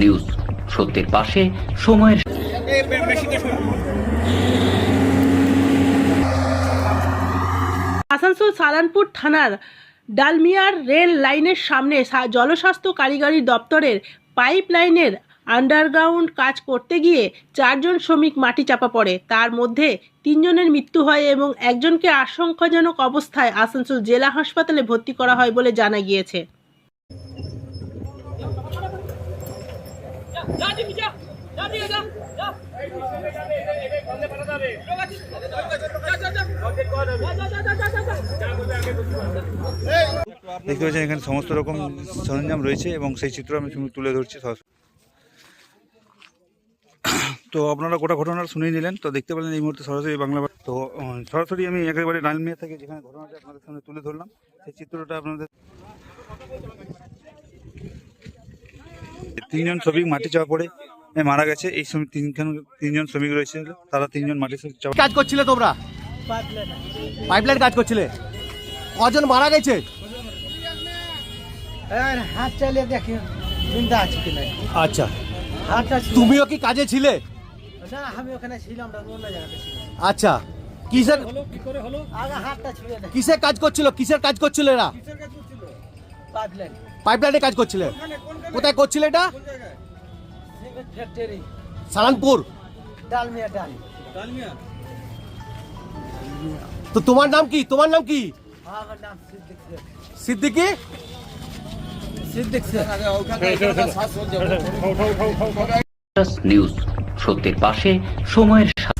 News. সত্যের পাশে সময়ের আসানসোল সালানপুর থানার ডালমিয়ার রেল লাইনের সামনে জলস্বাস্থ্য কারিগরি দপ্তরের পাইপ লাইনের আন্ডারগ্রাউন্ড কাজ করতে গিয়ে চারজন শ্রমিক মাটি চাপা পড়ে। তার মধ্যে তিনজনের মৃত্যু হয় এবং একজনকে আশঙ্কাজনক অবস্থায় আসানসোল জেলা হাসপাতালে ভর্তি করা হয় বলে জানা গিয়েছে। দেখতে পাচ্ছেন এখানে সমস্ত রকম সরঞ্জাম রয়েছে এবং সেই চিত্র আমি তুলে ধরছি। তো আপনারা গোটা ঘটনাটা শুনেই নিলেন তো দেখতে পেলেন এই মুহূর্তে সরাসরি বাংলা তো সরাসরি আমি একেবারে ডালমিয়া থেকে যেখানে ঘটনাটা আপনাদের সামনে তুলে ধরলাম, সেই চিত্রটা আপনাদের তিনজন শ্রমিক মাটি চাপা পড়ে এ, মারা গেছে। এই শ্রমিক তিনখান তিনজন শ্রমিক রয়েছে তারা তিনজন মাটি চাপা কাজ করছিলে তোমরা? পাইপলাইন কাজ করছিলে? কজন মারা গেছে? হাত চালিয়ে দেখি জিন্দা আছে কি আচ্ছা। হাতটা তুমিও কি কাজে ছিলে? না আমি ওখানে ছিলাম না অন্য জায়গাতে ছিলাম। আচ্ছা। কিসের আগে হাতটা ছুঁয়ে দেখি। কিসের কাজ করছিল? কিসের কাজ করছিল এরা? পাইপলাইন। পাইপলাইনে কাজ করছিলে? কোথায় করছিলে এটা? সালানপুর। তো তোমার নাম কি? তোমার নাম কি? আমার সিদ্দিক সিদ্দিকি? সিদ্দিক নিউজ সত্যের পাশে সময়ের সাথে।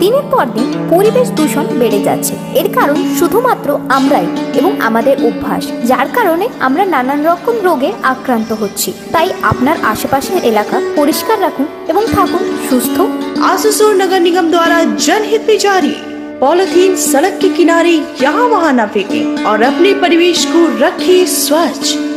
দিনের পর দিন পরিবেশ দূষণ বেড়ে যাচ্ছে এর কারণ শুধুমাত্র আমরাই এবং আমাদের অভ্যাস যার কারণে আমরা নানান রকম রোগে আক্রান্ত হচ্ছি তাই আপনার আশেপাশের এলাকা পরিষ্কার রাখুন এবং থাকুন সুস্থ आसुसोर नगर निगम द्वारा जनहित में जारी पॉलिथीन सड़क के किनारे यहाँ वहाँ न फेंकें और अपने परिवेश को रखें स्वच्छ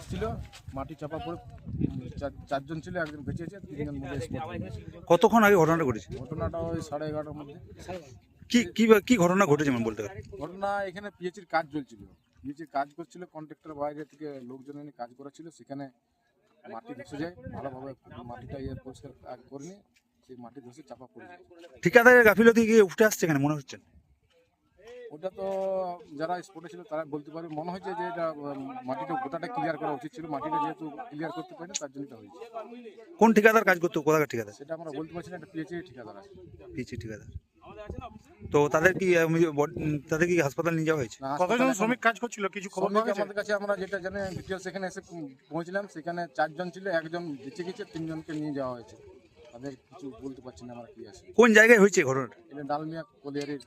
এসেছিল মাটি চাপা পড়ে চার- চারজন ছিল একজন বেঁচে আছে তিনজন কতক্ষণ আগে ঘটনাটা ঘটেছে? ঘটনাটা ওই সাড়ে এগারোটার মধ্যে। কি কি কি ঘটনা ঘটেছে মানে বলতে ঘটনা এখানে পিএইচির কাজ চলছিল। পিএইচির কাজ করছিল কন্ট্রাক্টর বাইরে থেকে লোকজন এনে কাজ করাছিল সেখানে মাটি ধসে যায় ভালোভাবে মাটিটা ইয়ে পরিষ্কার করেনি সেই মাটি ধসে চাপা পড়ে যায়। ঠিকাদারের গাফিলতি গিয়ে উঠে আসছে এখানে মনে হচ্ছে? ওটা তো যারা স্পটে ছিল তারা বলতে পারবে মনে হয়েছে যে এটা মাটিটা গোটাটা ক্লিয়ার করা উচিত ছিল মাটিটা যেহেতু ক্লিয়ার করতে পারেনি তার জন্য এটা হয়েছে। কোন ঠিকাদার কাজ করতো কোথাকার ঠিকাদার? সেটা আমরা বলতে পারছি না এটা পিএইচি ঠিকাদার আছে। পিচি ঠিকাদার। তো তাদের কি তাদের কি হাসপাতাল নিয়ে যাওয়া হয়েছে? না, হাসপাতালে এখন- কাজ করছিল কিছু শ্রমিক আমাদের কাছে আমরা যেটা জানি ডিটেলস এখানে এসে পৌঁছলাম সেখানে চারজন ছিল একজন বেঁচে গেছে তিনজনকে নিয়ে যাওয়া হয়েছে। তাদের কিছু বলতে পারছি না আমরা কি আছে। কোন জায়গায় হয়েছে ঘটনাটা? এটা ডালমিয়া কলিয়ারির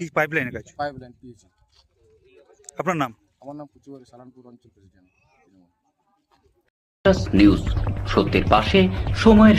কি পাইপ লাইনের কাজ? পাইপ লাইন পিএইচি আপনার নাম? আমার নাম পুচুয়ারি সালানপুর অঞ্চল প্রেসিডেন্ট নিউজ সত্যের পাশে সময়ের